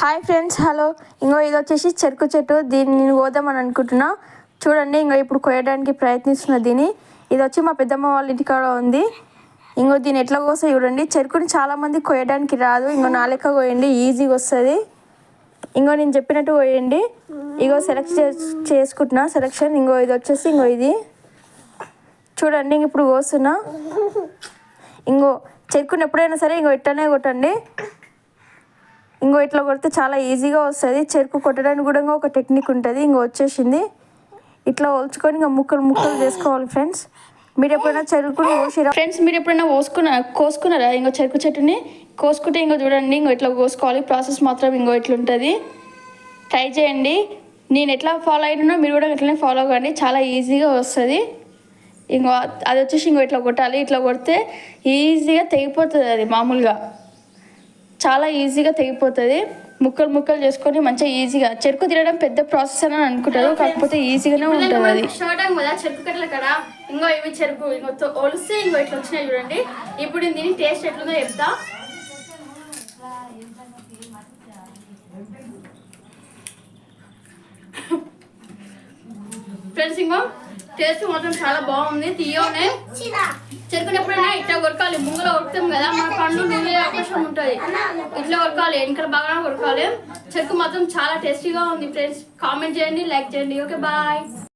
Hi friends hello. ఇంకో ఇది వచ్చేసి చెరుకు చెట్టు. దీన్ని నేను కోదామని అనుకుంటున్నా. చూడండి ఇంకా ఇప్పుడు కోయడానికి ప్రయత్నిస్తున్న దీన్ని. ఇది వచ్చి మా పెద్దమ్మ వాళ్ళ ఇంటికాడ ఉంది. ఇంకో దీన్ని ఎట్లా కోసా చూడండి. చెరుకుని చాలా మంది కోయడానికి రాదు. ఇంకో నా లెక్క కోయండి ఈజీగా వస్తుంది. ఇంకో నేను చెప్పినట్టు కోయండి. ఇగో సెలెక్ట్ చేసుకుంటున్నా. సెలెక్షన్ ఇంకో ఇది వచ్చేసి ఇంకో ఇది. చూడండి ఇంక ఇప్పుడు కోస్తున్నా. ఇంకో చెరుకుని ఎప్పుడైనా సరే ఇంకో ఇట్టనే కొట్టండి. ఇంకో ఇట్లా కొడితే చాలా ఈజీగా వస్తుంది. చెరుకు కొట్టడానికి కూడా ఒక టెక్నిక్ ఉంటుంది. ఇంకో వచ్చేసింది. ఇట్లా ఓల్చుకొని ఇంకా ముక్కలు ముక్కలు చేసుకోవాలి ఫ్రెండ్స్. మీరు ఎప్పుడైనా చెరుకుని కోసిరా? ఫ్రెండ్స్ మీరు ఎప్పుడైనా కోసుకున్నా కోసుకున్నారా ఇంకో చెరుకు చెట్టుని? కోసుకుంటే ఇంకో చూడండి ఇంకో ఇట్లా కోసుకోవాలి. ప్రాసెస్ మాత్రం ఇంకో ఇట్లా ఉంటుంది ట్రై చేయండి. నేను ఎట్లా ఫాలో అయినానో మీరు కూడా ఇట్లనే ఫాలో అవ్వండి. చాలా ఈజీగా వస్తుంది. ఇంకో అది వచ్చేసి ఇంకో ఇట్లా కొట్టాలి. ఇట్లా కొడితే ఈజీగా తెగిపోతుంది అది మామూలుగా. చాలా ఈజీగా తెగిపోతుంది. ముక్కలు ముక్కలు చేసుకొని మంచిగా ఈజీగా చెరుకు తినడం పెద్ద ప్రాసెస్ అని అనుకుంటారు. కాకపోతే ఈజీగానే ఉంటుంది అది కదా చెరుకు కట్టల కదా ఇంకో ఇవి చెరుకు ఇంకో ఒలిస్తే ఇంకో ఇట్లా వచ్చినాయి చూడండి. ఇప్పుడు దీని టేస్ట్ ఎట్లుందో చెప్తా. ఫ్రెండ్స్ ఇంకో టేస్ట్ మాత్రం చాలా బాగుంది. తీయనే చెరుకుని ఎప్పుడైనా ఇట్లా కొరకాలి ముంగలో కొడతాం కదా మన పండు నూనె అవకాశం ఉంటుంది. ఇట్లా కొరకాలి వెనకాల బాగా కొరకాలి. చెరుకు మాత్రం చాలా టేస్టీగా ఉంది ఫ్రెండ్స్. కామెంట్ చేయండి లైక్ చేయండి. Okay bye.